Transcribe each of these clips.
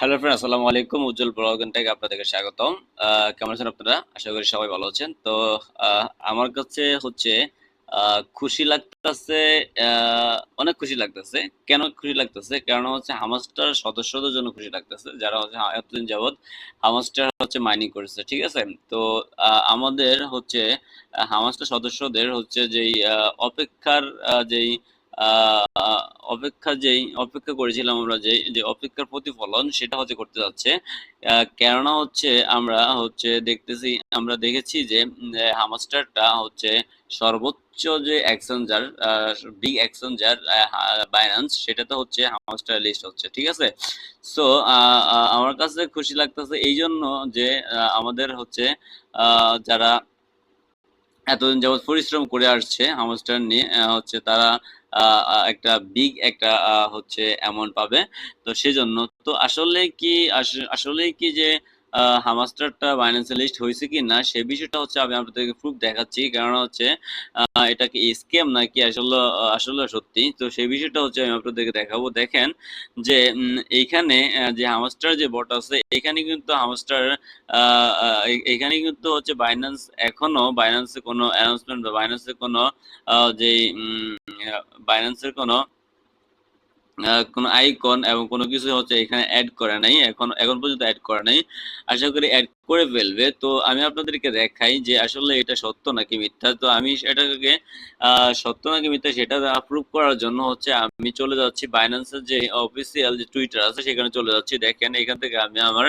Hello friend, আসসালামু আলাইকুম। উজ্জ্বল ব্লগন থেকে আপনাদেরকে স্বাগতম। কেমন আছেন আপনারা? আশা করি সবাই ভালো আছেন। তো আমার কাছে হচ্ছে খুশি লাগতেছে অনেক খুশি লাগতেছে। কেন খুশি লাগতেছে? কারণ হচ্ছে হামাস্টার সদস্যদের জন্য খুশি লাগতেছে। যারা হচ্ছে এতদিন যাবৎ হামাস্টার হচ্ছে মাইনিং করেছে, ঠিক আছে? তো আমাদের হচ্ছে হামাস্টার সদস্যদের হচ্ছে যেই অপেক্ষার যেই অপেক্ষা যেই, অপেক্ষা করেছিলাম আমরা যে যে অপেক্ষার প্রতিফলন সেটা হচ্ছে করতে যাচ্ছে। কেননা হচ্ছে আমরা হচ্ছে দেখতেছি, আমরা দেখেছি যে হামাস্টারটা হচ্ছে সর্বোচ্চ যে এক্সচেঞ্জার বিগ এক্সচেঞ্জার বাইন্যান্স সেটাতে হচ্ছে হামাস্টার লিস্ট হচ্ছে, ঠিক আছে? সো আমার কাছে খুশি লাগতেছে এই জন্য যে আমাদের হচ্ছে যারা এতদিন যাবৎ পরিশ্রম করে আসছে হামস্টার নিয়ে হচ্ছে তারা একটা বিগ একটা হচ্ছে অ্যামাউন্ট পাবে। তো সেজন্য তো আসলে কি, আস- আসলে কি যে হামাস্টারটা বাইন্যান্সে লিস্ট হয়েছে কি না, সে বিষয়টা হচ্ছে আমি আপনাদেরকে প্রুফ দেখাচ্ছি। কারণ হচ্ছে এটা কি স্ক্যাম নাকি আসলে আসলে সত্যি? তো সেই বিষয়টা হচ্ছে আমি আপনাদেরকে দেখাবো। দেখেন যে এইখানে যে হামাস্টার যে বট আছে, এখানে কিন্তু হামাস্টার এখানে কিন্তু হচ্ছে বাইন্যান্স এখনও বাইন্যান্সে কোনো অ্যানাউন্সমেন্ট বা বাইন্যান্সে কোনো যে বাইন্যান্সের কোনো কোনো আইকন এবং কোনো কিছু হচ্ছে এখানে অ্যাড করে নাই, এখন এখন পর্যন্ত অ্যাড করে নাই। আশা করি অ্যাড করে ফেলবে। তো আমি আপনাদেরকে দেখাই যে আসলে এটা সত্য নাকি মিথ্যা। তো আমি এটাকে সত্য নাকি মিথ্যা সেটা প্রুভ করার জন্য হচ্ছে আমি চলে যাচ্ছি বাইন্যান্সের যে অফিসিয়াল যে টুইটার আছে, সেখানে চলে যাচ্ছি। দেখেন, এখান থেকে আমি আমার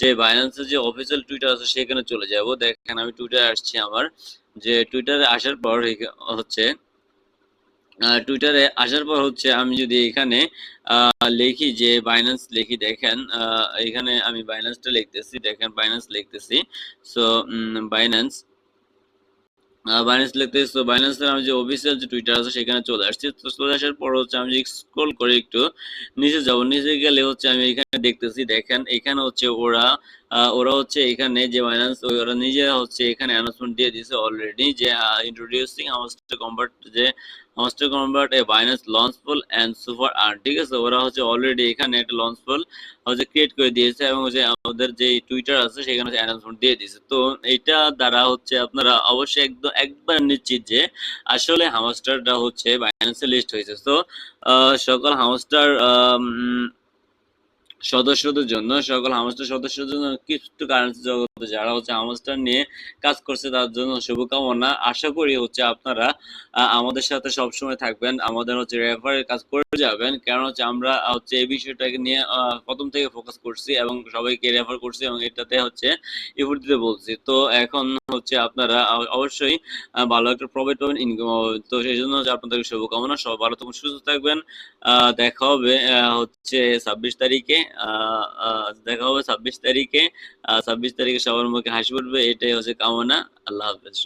যে বাইন্যান্সের যে অফিসিয়াল টুইটার আছে, সেখানে চলে যাব। দেখেন, আমি টুইটারে আসছি আমার। যে টুইটারে আসার পর হচ্ছে টুইটারে আসার পর হচ্ছে আমি যদি এখানে লিখি যে বাইন্যান্স লিখি, দেখেন এখানে আমি বাইন্যান্সটা লিখতেছি, দেখেন বাইন্যান্স লিখতেছি। সো বাইন্যান্স বাইন্যান্স লিখতেছি। তো বাইন্যান্সের আমি যে অফিসিয়াল যে টুইটার আছে, সেখানে চলে আসছি। তো চলে আসার পর হচ্ছে আমি যে স্ক্রল করে একটু, নিচে যাব। নিচে গেলে হচ্ছে আমি এখানে দেখতেছি, দেখেন, এখানে হচ্ছে ওরা ওরা হচ্ছে এখানে যে বাইন্যান্স ওরা নিজে হচ্ছে এখানে অ্যানাউন্সমেন্ট দিয়ে দিয়েছে অলরেডি যে ইন্ট্রোডিউসিং হামাস্টার কনভার্ট যে Hamster convert A Binance launchpool and super earn ঠিক আছে? ওরা হচ্ছে অলরেডি এখানে একটা লঞ্চফুল হচ্ছে ক্রিয়েট করে দিয়েছে এবং হচ্ছে আমাদের যে টুইটার আছে সেখানে হচ্ছে অ্যানাউন্সমেন্ট দিয়ে দিয়েছে। তো এটা দ্বারা হচ্ছে আপনারা অবশ্যই একদম একবার নিশ্চিত যে আসলে হামাস্টারটা হচ্ছে বাইন্যান্সে লিস্ট হয়েছে। তো সকল হামাস্টার সদস্যদের জন্য, সকল হামস্টার সদস্যদের জন্য কিছু কারেন্সি যারা হচ্ছে হামস্টার নিয়ে কাজ করছে তার জন্য শুভকামনা। আশা করি হচ্ছে আপনারা আমাদের সাথে সবসময় থাকবেন, আমাদের হচ্ছে রেফারের কাজ করে যাবেন। কারণ হচ্ছে আমরা হচ্ছে এই বিষয়টাকে নিয়ে প্রথম থেকে ফোকাস করছি এবং সবাইকে রেফার করছি এবং এটাতে হচ্ছে ইফোর্ট দিতে বলছি। তো এখন হচ্ছে আপনারা অবশ্যই ভালো একটা প্রফিট পাবেন ইনকাম তো সেই জন্য আপনাদের শুভকামনা। সব ভালো থাকুন, সুস্থ থাকবেন। দেখা হবে হচ্ছে ছাব্বিশ তারিখে দেখা হবে ছাব্বিশ তারিখে ছাব্বিশ তারিখে সবার মুখে হাসি ফুটবে এটাই হচ্ছে কামনা। আল্লাহ হাফেজ।